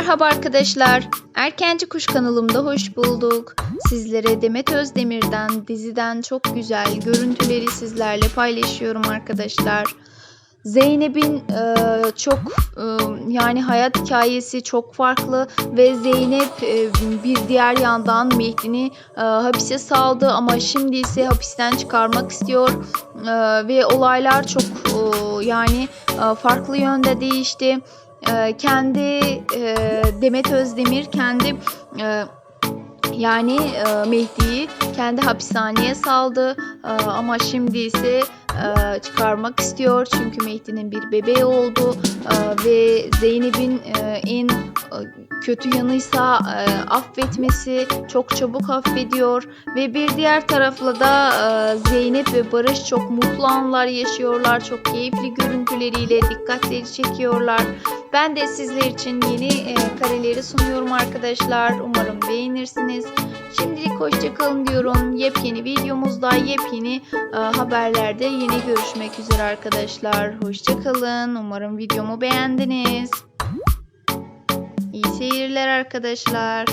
Merhaba arkadaşlar. Erkenci Kuş kanalımda hoş bulduk. Sizlere Demet Özdemir'den, diziden çok güzel görüntüleri sizlerle paylaşıyorum arkadaşlar. Zeynep'in e, çok e, yani hayat hikayesi çok farklı ve Zeynep e, bir diğer yandan Mehdi'ni e, hapise saldı ama şimdi ise hapisten çıkarmak istiyor E, ve olaylar çok e, yani e, farklı yönde değişti. E, kendi e, Demet Özdemir kendi e, yani e, Mehdi'yi kendi hapishaneye saldı. E, ama şimdi ise e, çıkarmak istiyor. Çünkü Mehdi'nin bir bebeği oldu. E, ve Zeynep'in e, en e, kötü yanıysa e, affetmesi çok çabuk affediyor. Ve bir diğer tarafla da e, Zeynep ve Barış çok mutlu anlar yaşıyorlar. Çok keyifli görüntüleriyle dikkatleri çekiyorlar ben de sizler için yeni e, kareleri sunuyorum arkadaşlar umarım beğenirsiniz Şimdilik hoşçakalın diyorum. Yepyeni videomuzda, yepyeni e, haberlerde yine görüşmek üzere arkadaşlar. Hoşçakalın. Umarım videomu beğendiniz. İyi seyirler arkadaşlar.